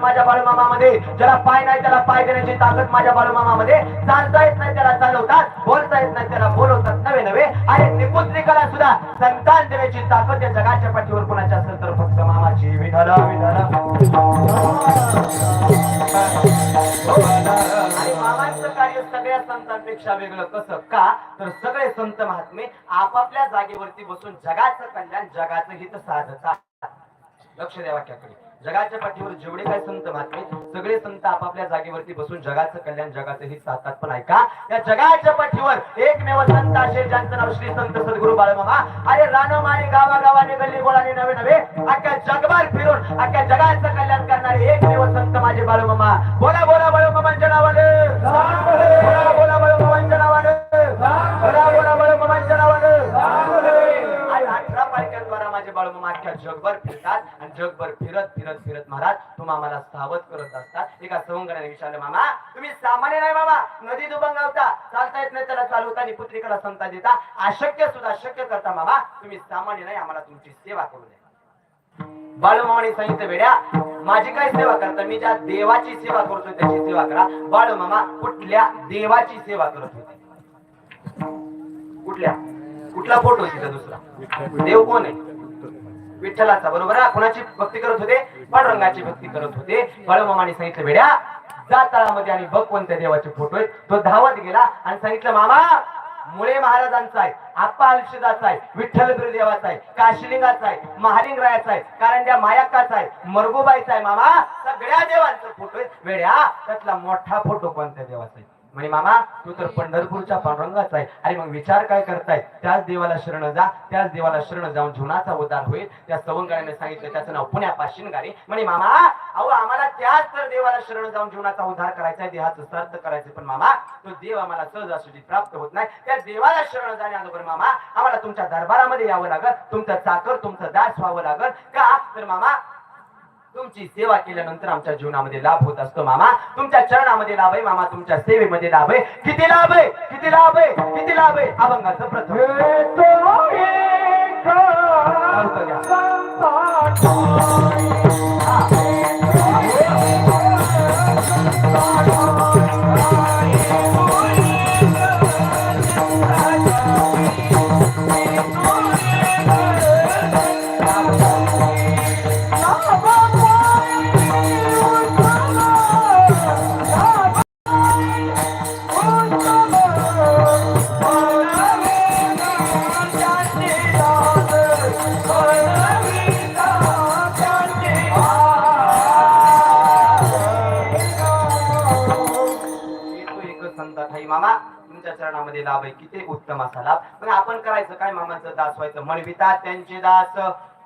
माझ्या बाळूमामामध्ये. ज्याला पाय नाही त्याला पाय देण्याची ताकद माझ्या बाळूमामामध्ये. चालता येत नाही त्याला चालवतात. बोलता येत नाही त्याला बोलवतात. नवे नवे. आणि निपुत्रिकाला सुद्धा संतान देण्याची ताकद या जगाच्या पाठीवर कोणाच्या असेल तर फक्त मामाची. विधाला विधाला मामांचं कार्य सगळ्या संतांपेक्षा वेगळं. कसं? का? तर सगळे संत महात्मे आपापल्या जागेवरती बसून जगाचं कल्याण जगाचं हित साधतात. लक्ष द्या वाक्याकडे. जगाच्या पाठीवर जेवढे काय संत महात्मे सगळे संत आपापल्या जागेवरती बसून जगाचं कल्याण जगाचं हित साधतात. पण ऐका या जगाच्या पाठीवर एकमेव संत असेल ज्यांचं नाव श्री संत सद्गुरु बाळमामा. अरे रानमाने गावागावाने गल्ली गोळाने नवे नवे अख्ख्या जगभर फिरून अख्ख्या जगाचं कल्याण करणारे एकमेव संत माझे बाळमामा. बोला बोला. अख्ख्या जगभर फिरतात आणि जगभर फिरत फिरत फिरत महाराज तुम्हा आम्हाला सावध करत असतात. एका सवंगणाने विचारलं मामा तुम्ही सामान्य नाही बाबा नदी दुबंगावता चालता येत नाही त्याला चालवता आणि पुत्रिकाला संता देता. अशक्य सुद्धा शक्य करता मामा तुम्ही सामान्य नाही आम्हाला तुमची सेवा करू द्या. बाळूमामाने सांगितलं वेड्या माझी काय सेवा करता? मी ज्या देवाची सेवा करतो त्याची सेवा करा. बाळूमामा कुठल्या देवाची सेवा करत होते? कुठल्या? कुठला फोटो तिचा दुसरा? देव कोण आहे? विठ्ठलाचा बरोबर? कोणाची कुणाची भक्ती करत होते पांडुरंगाची भक्ती करत होते. बाळूमामाने सांगितलं वेड्या जा तळामध्ये आणि भगवंत देवाचे फोटो आहेत. तो धावत गेला आणि सांगितलं मामा मुळे महाराजांचा आहे आप्पा अल्शिदाचा आहे विठ्ठल देवाचा आहे काशिलिंगाचा आहे महालिंगरायाचा आहे कारण त्या मायाकाचा आहे मरगोबाईचा आहे मामा. सगळ्या देवांचा फोटो आहे वेड्या त्यातला मोठा फोटो कोणत्या देवाचा आहे? म्हणे मामा तू तर पंढरपूरच्या पांडुरंगाचा आहे. अरे मग विचार काय करताय? त्याच देवाला शरण जा. त्याच देवाला शरण जाऊन जीवनाचा उद्धार होईल. त्या सवंगाने सांगितलं त्याचं नाव पुण्यापासून गाडी म्हणे मामा अहो आम्हाला त्याच तर देवाला शरण जाऊन जीवनाचा उद्धार करायचा आहे. देहाचं श्राद्ध करायचं पण मामा तो देव आम्हाला सहजासहजी प्राप्त होत नाही. त्या देवाला शरण जाण्या अगोदर मामा आम्हाला तुमच्या दरबारामध्ये यावं लागत तुमचं चाकर तुमचं दास व्हावं लागत का? तर मामा तुमची सेवा केल्यानंतर आमच्या जीवनामध्ये लाभ होत असतो मामा. तुमच्या चरणामध्ये लाभ आहे मामा. तुमच्या सेवेमध्ये लाभ आहे. किती लाभ आहे? किती लाभ आहे? किती लाभ आहे? अभंगाचं प्रथम. एकच मामा तुमच्या चरणामध्ये लाभ आहे किती उत्तम असा लाभ. पण आपण करायचं काय? मामाचं दास व्हायचं म्हणविता त्यांचे दास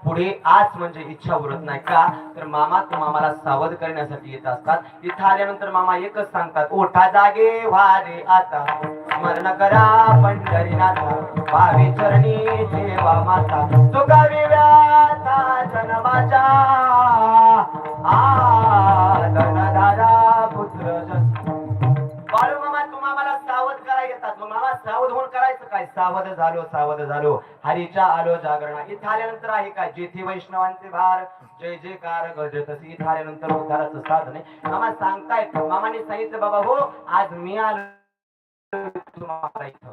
पुढे आज म्हणजे इच्छा उरत नाही का? तर मामा तुम्हा मामाला सावध करण्यासाठी येत असतात. इथं आल्यानंतर मामा एकच सांगतात ओठा जागे वारे आता. स्मरण करा पंढरीनाथा. भावी चरणी देवा माता. चुकावी व्याथा जन्माच्या तेव्हा सावध होऊन करायचं काय? सावध झालो सावध झालो. हरीच्या आलो जागरणा. इथं आल्यानंतर आहे का जेथे वैष्णवांचे भार. जय जय कार असे इथं आल्यानंतर उद्धाराचं साधन आहे. मामा सांगतायत. मामाने सांगितलं बाबा हो आज मी आलो तुम्हाला इथं.